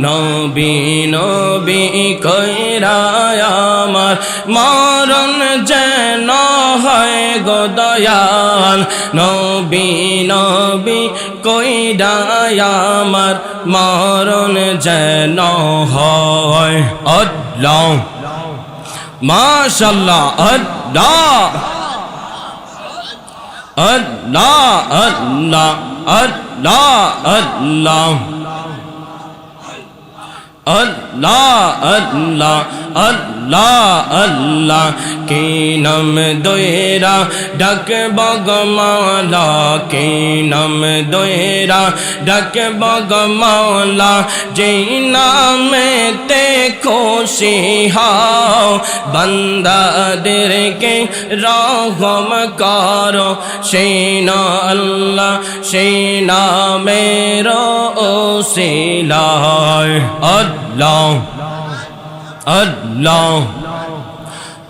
নবী নবী কইরা আমার মরণ যেন হয় গো নবী নবী কইরা আমার মরণ যেন হয়। আল্লাহ। মাশাল্লাহ আল্লাহ। আল্লাহ আল্লাহ আল্লাহ আল্লাহ। আল্লাহ আল্লাহ আল্লাহ আল্লাহ। কি নাম দোয়েরা ডাক বগমালা কি নাম দোয়েরা ডাক বগমালা যেই নামেতে খুশি হাও, বান্দাদেরকে রহম করো। সেই না আল্লাহ, সেই নামের ওসিলায়। আল্লাহ আল্লাহ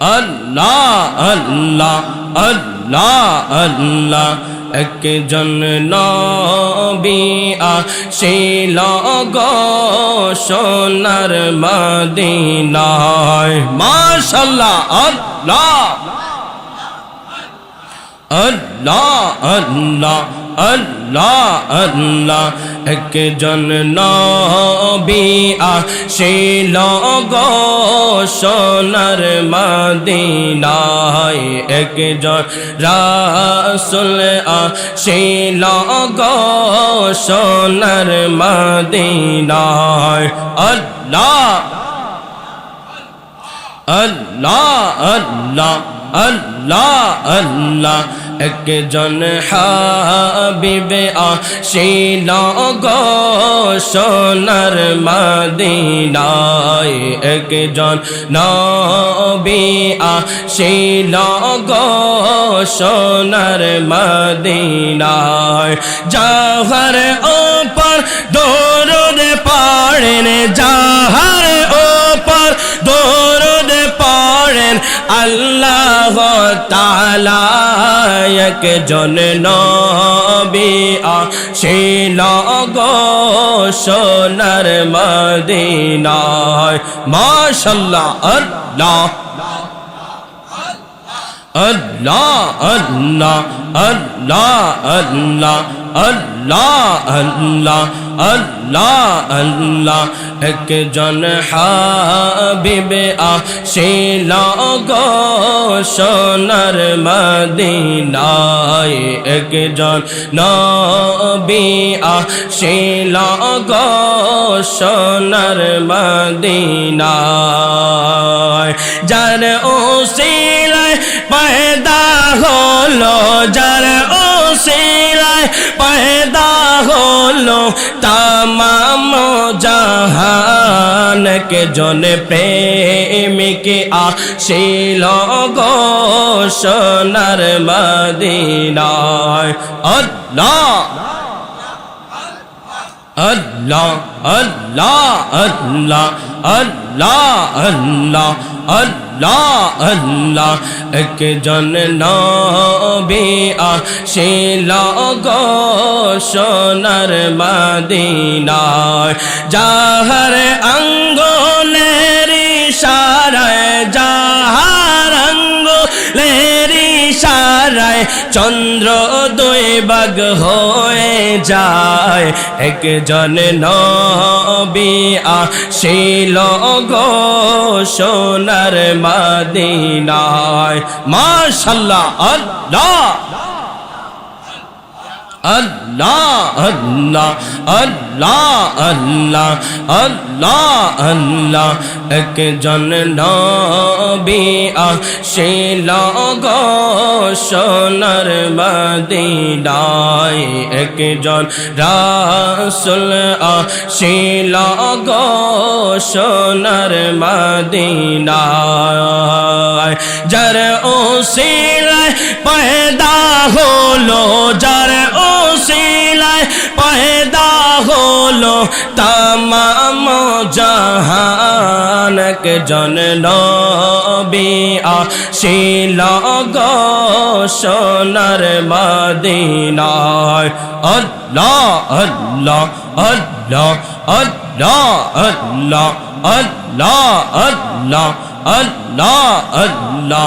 আল্লাহ আল্লাহ আল্লাহ আল্লাহ। একজন নবী আসিল গো সোনার মদিনায়। মাশাল্লাহ আল্লাহ আল্লাহ আল্লাহ। আল্লাহ আল্লাহ একজন নবী আসিল গো সোনার মদিনায়। একজন রাসুল আসিল গো সোনার মদিনায়। আল্লাহ আল্লাহ আল্লাহ আল্লাহ আল্লাহ। একজন হাবিবে আসিল গো সোনার মদিনায়। একজন নবী আসিল গো সোনার মদিনায়। যাহার ওপর দৌড় পাড়েন যাহার আল্লাহ তালা একজন নবী আসিল গো সোনার মদিনায়। মাশাল্লাহ আল্লাহ। আল্লাহ আল্লাহ আল্লাহ আল্লাহ আল্লাহ আল্লাহ আল্লাহ আল্লাহ। একজন হাবিবে আসিল গো সোনার মদিনায়। একজন নবী আসিল গো সোনার মদিনায়। যার ওসিলায় পয়দা হলো, যার ওসিলায় পয়দা হলো, তামাম জাহান কে জন প্রেমিক আসিল গো সোনার মদিনায়। আল্লাহ! আল্লাহ আল্লাহ আল্লাহ আল্লাহ আল্লাহ আল্লাহ আল্লাহ। একজন নবী আসিল গো সোনার মদিনায়। যাহার আঙ্গলের ইশারায় ইশারায় চন্দ্র দুই বাগ হয়ে যায়। একজন নবী আসিল গো সোনার মদিনায়। মাশাল্লাহ আল্লাহ! আল্লাহ আল্লাহ আল্লাহ আল্লাহ আল্লাহ আল্লাহ। একজন নবী আসিল গো সোনার মদিনায়। একজন রাসুল আসিল গো সোনার মদিনায়। যার ওসিলায় পয়দা হলো, যার ওসিলায় পয়দা হলো তামাম জাহানক জন নবী আসিল গো সোনার মদিনায়। আল্লাহ আল্লাহ আল্লাহ আল্লাহ আল্লাহ আল্লাহ আল্লাহ আল্লাহ আল্লাহ।